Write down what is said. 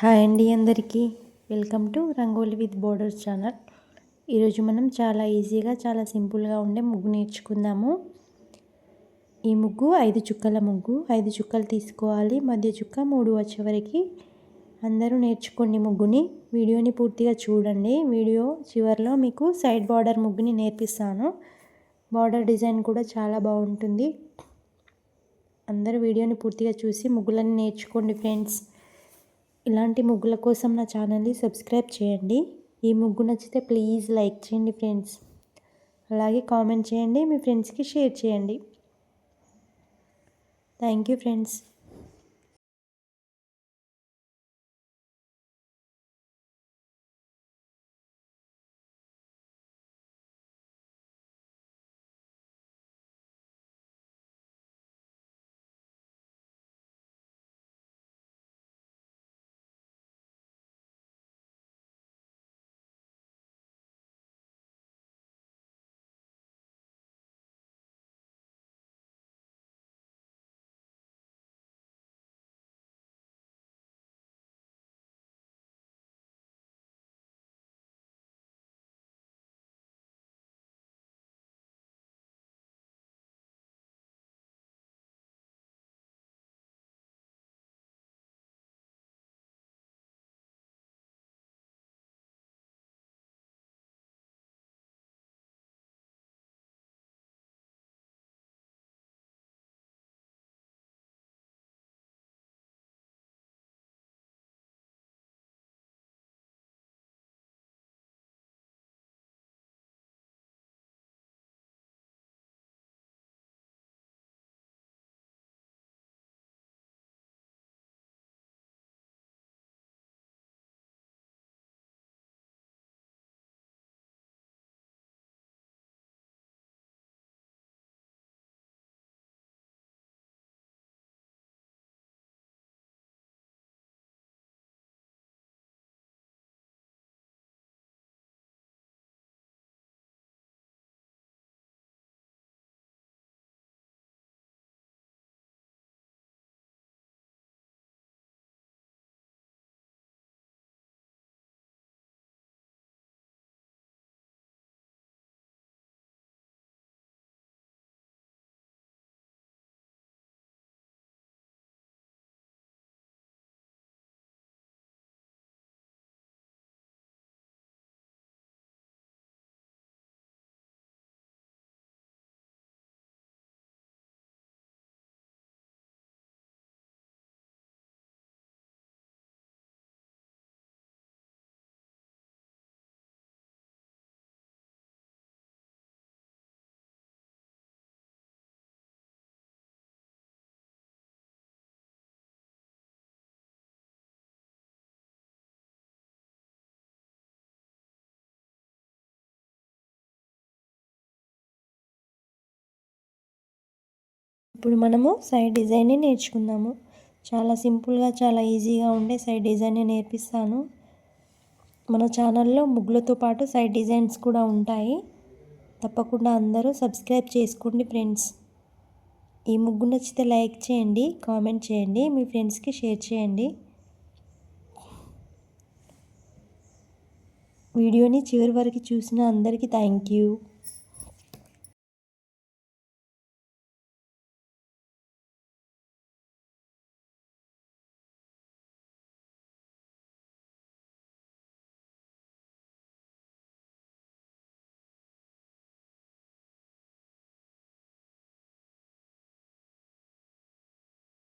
Hi అండి అందరికీ. Welcome to rangoli with borders channel. ఈరోజు మనం చాలా ఈజీగా చాలా సింపుల్గా ఉండే ముగ్గు నేర్చుకుందాము. ఈ ముగ్గు ఐదు చుక్కల ముగ్గు. ఐదు చుక్కలు తీసుకోవాలి. మధ్య చుక్క మూడు వచ్చే వరకు అందరూ నేర్చుకోండి ముగ్గుని. వీడియోని పూర్తిగా చూడండి. వీడియో చివరిలో మీకు సైడ్ బార్డర్ ముగ్గుని నేర్పిస్తాను. బార్డర్ డిజైన్ కూడా చాలా బాగుంటుంది. అందరూ వీడియోని పూర్తిగా చూసి ముగ్గులని నేర్చుకోండి ఫ్రెండ్స్. ఇలాంటి ముగ్గుల కోసం నా ఛానల్ని సబ్స్క్రైబ్ చేయండి. ఈ ముగ్గు నచ్చితే ప్లీజ్ లైక్ చేయండి ఫ్రెండ్స్. అలాగే కామెంట్ చేయండి మీ ఫ్రెండ్స్కి షేర్ చేయండి. Thank you friends. ఇప్పుడు మనము సైడ్ డిజైన్ని నేర్చుకుందాము. చాలా సింపుల్గా చాలా ఈజీగా ఉండే సైడ్ డిజైన్ని నేర్పిస్తాను. మన ఛానల్లో ముగ్గులతో పాటు సైడ్ డిజైన్స్ కూడా ఉంటాయి. తప్పకుండా అందరూ సబ్స్క్రైబ్ చేసుకోండి ఫ్రెండ్స్. ఈ ముగ్గు నచ్చితే లైక్ చేయండి కామెంట్ చేయండి మీ ఫ్రెండ్స్కి షేర్ చేయండి. వీడియోని చివరి వరకు చూసిన అందరికీ థ్యాంక్ యూ